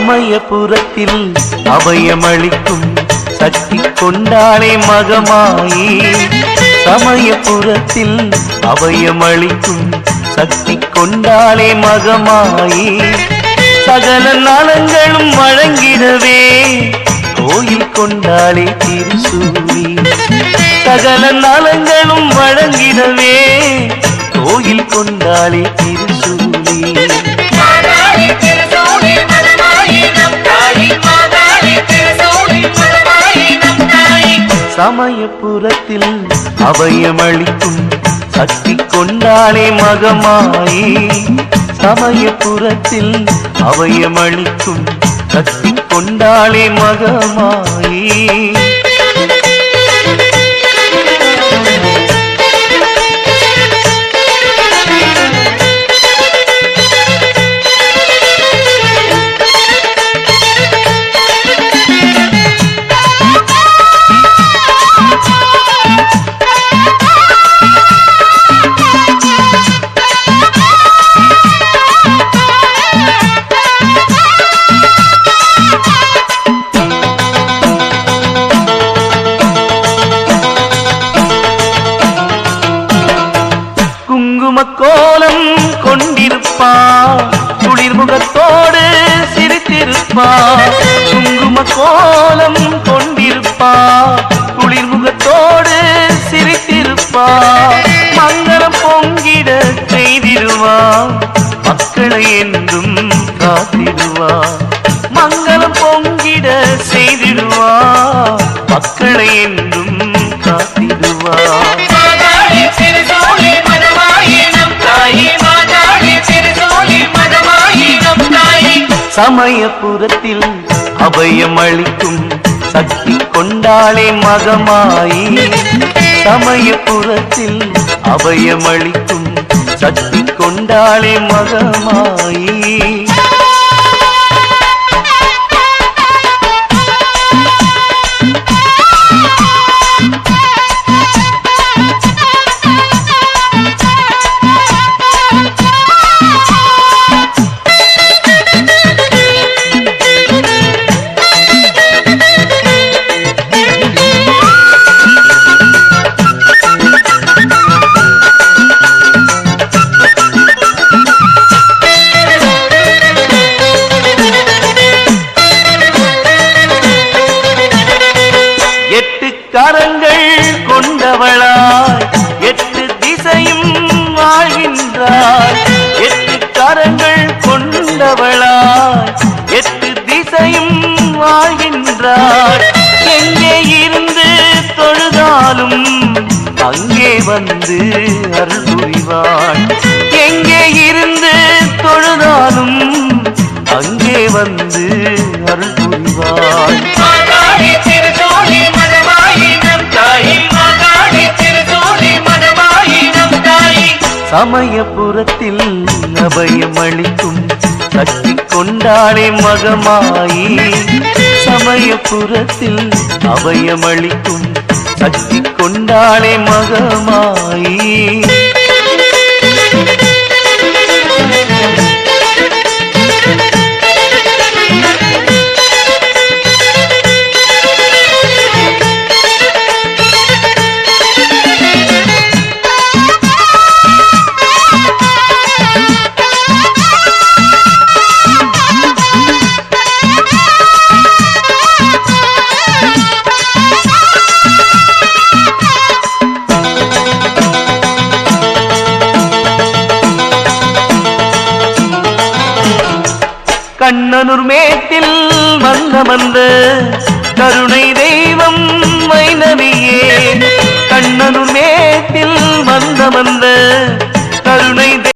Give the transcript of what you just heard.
சமயபுரத்தில் அபயமளிக்கும் சக்தி கொண்டாளே மகமாயி. சமயபுரத்தில் அபயமளிக்கும் சக்தி கொண்டாளே மகமாயி. சகல நலங்களும் வழங்கிடவே கோயில் கொண்டாளே திருசூரி. சகல நலங்களும் வழங்கிடவே கோயில் கொண்டாளே திருசூரி. சமயபுரத்தில் அபயமளிக்கும் சக்தி கொண்டாளே மகமாயே. சமயபுரத்தில் அபயமளிக்கும் சக்தி கொண்டாளே மகமாயே. குங்கும கோலம் கொண்டிருப்பா. குளிர்முகத்தோடு சிரித்திருப்பா. குங்கும கோலம் கொண்டிருப்பா. குளிர்முகத்தோடு சிரித்திருப்பா. மங்களம் பொங்கிட செய்திருவா மக்களை என்றும் காத்திடுவா. மங்களம் பொங்கிட செய்திடுவா. மக்களை என்றும் காத்திடுவா. சமயபுரத்தில் அபயமளிக்கும் சக்தி கொண்டாளே மகமாயி. சமயபுரத்தில் அபயமளிக்கும் சக்தி கொண்டாளே மகமாயி. வாழ்கின்றாய் எட்டு கரங்கள் கொண்டவளாய். எட்டு திசையும் வாழ்கின்றாய். எங்கே இருந்து தொழுதாலும் அங்கே வந்து அருள் புரிவாள். எங்கே இருந்து தொழுதாலும் அங்கே வந்து சமயபுரத்தில் அபயமளிக்கும் சக்தி கொண்டாளே மகமாயி. சமயபுரத்தில் அபயமளிக்கும் சக்தி கொண்டாளே மகமாயி. கண்ணனூர் மேட்டில் வந்த வந்த கருணை தெய்வம் வைணவியே கண்ணனூர் மேட்டில் வந்த வந்த